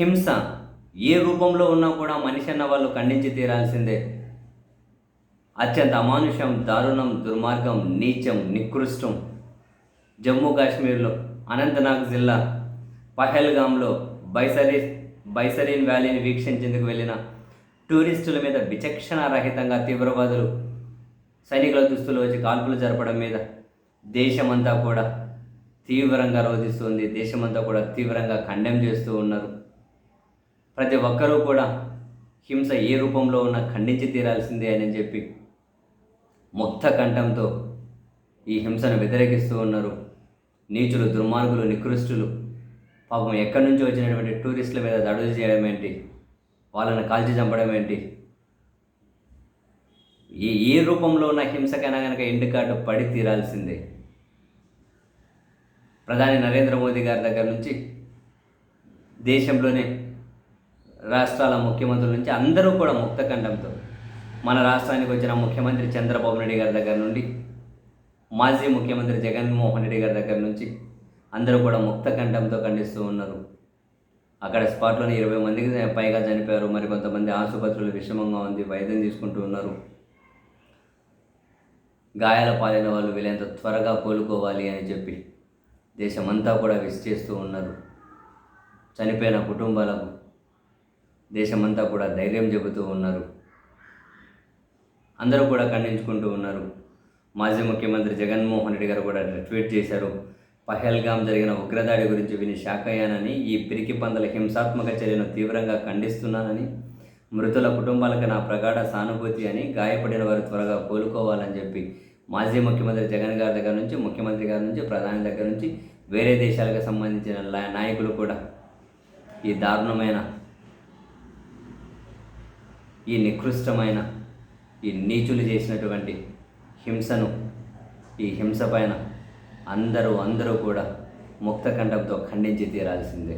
హింస ఏ రూపంలో ఉన్నా కూడా మనిషి అన్న వాళ్ళు ఖండించి తీరాల్సిందే. అత్యంత అమానుషం దారుణం దుర్మార్గం నీచం నికృష్టం. జమ్మూ కాశ్మీర్లో అనంతనాగ్ జిల్లా పహల్గామ్లో బైసరీ బైసరీన్ వ్యాలీని వీక్షించేందుకు వెళ్ళిన టూరిస్టుల మీద విచక్షణ రహితంగా తీవ్రవాదులు సైనికుల దుస్తులు వచ్చి కాల్పులు జరపడం మీద దేశమంతా కూడా తీవ్రంగా రోధిస్తుంది. దేశమంతా కూడా తీవ్రంగా ఖండెం చేస్తూ ఉన్నారు. ప్రతి ఒక్కరూ కూడా హింస ఏ రూపంలో ఉన్నా ఖండించి తీరాల్సిందే అని చెప్పి ముక్త కంఠంతో ఈ హింసను వ్యతిరేకిస్తూ ఉన్నారు. నీచులు దుర్మార్గులు నికృష్టులు. పాపం ఎక్కడి నుంచి వచ్చినటువంటి టూరిస్టుల మీద దాడులు చేయడం ఏంటి? వాళ్ళని కాల్చి చంపడం ఏంటి? ఏ ఏ రూపంలో ఉన్న హింసకైనా కనుక ఎండుకాటు పడి తీరాల్సిందే. ప్రధాని నరేంద్ర మోదీ గారి దగ్గర నుంచి దేశంలోనే రాష్ట్రాల ముఖ్యమంత్రుల నుంచి అందరూ కూడా ముక్త కంఠంతో మన రాష్ట్రానికి వచ్చిన ముఖ్యమంత్రి చంద్రబాబు నాయుడు గారి దగ్గర నుండి మాజీ ముఖ్యమంత్రి జగన్మోహన్ రెడ్డి గారి దగ్గర నుంచి అందరూ కూడా ముక్త కంఠంతో ఖండిస్తూ ఉన్నారు. అక్కడ స్పాట్లోనే ఇరవై మందికి పైగా చనిపోయారు. మరి కొంతమంది ఆసుపత్రులు విషమంగా ఉంది వైద్యం తీసుకుంటూ ఉన్నారు. గాయాల పాలైన వాళ్ళు వీలైనంత త్వరగా కోలుకోవాలి అని చెప్పి దేశమంతా కూడా విష్ చేస్తూ ఉన్నారు. చనిపోయిన కుటుంబాలకు దేశమంతా కూడా ధైర్యం చెబుతూ ఉన్నారు. అందరూ కూడా ఖండించుకుంటూ ఉన్నారు. మాజీ ముఖ్యమంత్రి జగన్మోహన్ రెడ్డి గారు కూడా ట్వీట్ చేశారు. పహల్గాం జరిగిన ఉగ్రదాడి గురించి విని షాకయ్యానని ఈ పిరికి పందల హింసాత్మక చర్యను తీవ్రంగా ఖండిస్తున్నానని మృతుల కుటుంబాలకు నా ప్రగాఢ సానుభూతి అని గాయపడిన వారు త్వరగా కోలుకోవాలని చెప్పి మాజీ ముఖ్యమంత్రి జగన్ గారి దగ్గర నుంచి ముఖ్యమంత్రి గారి నుంచి ప్రధాని దగ్గర నుంచి వేరే దేశాలకు సంబంధించిన నాయకులు కూడా ఈ దారుణమైన ఈ నికృష్టమైన ఈ నీచులు చేసినటువంటి హింసను ఈ హింస పైన అందరూ అందరూ కూడా ముక్త కంఠంతో ఖండించి తీరాల్సిందే.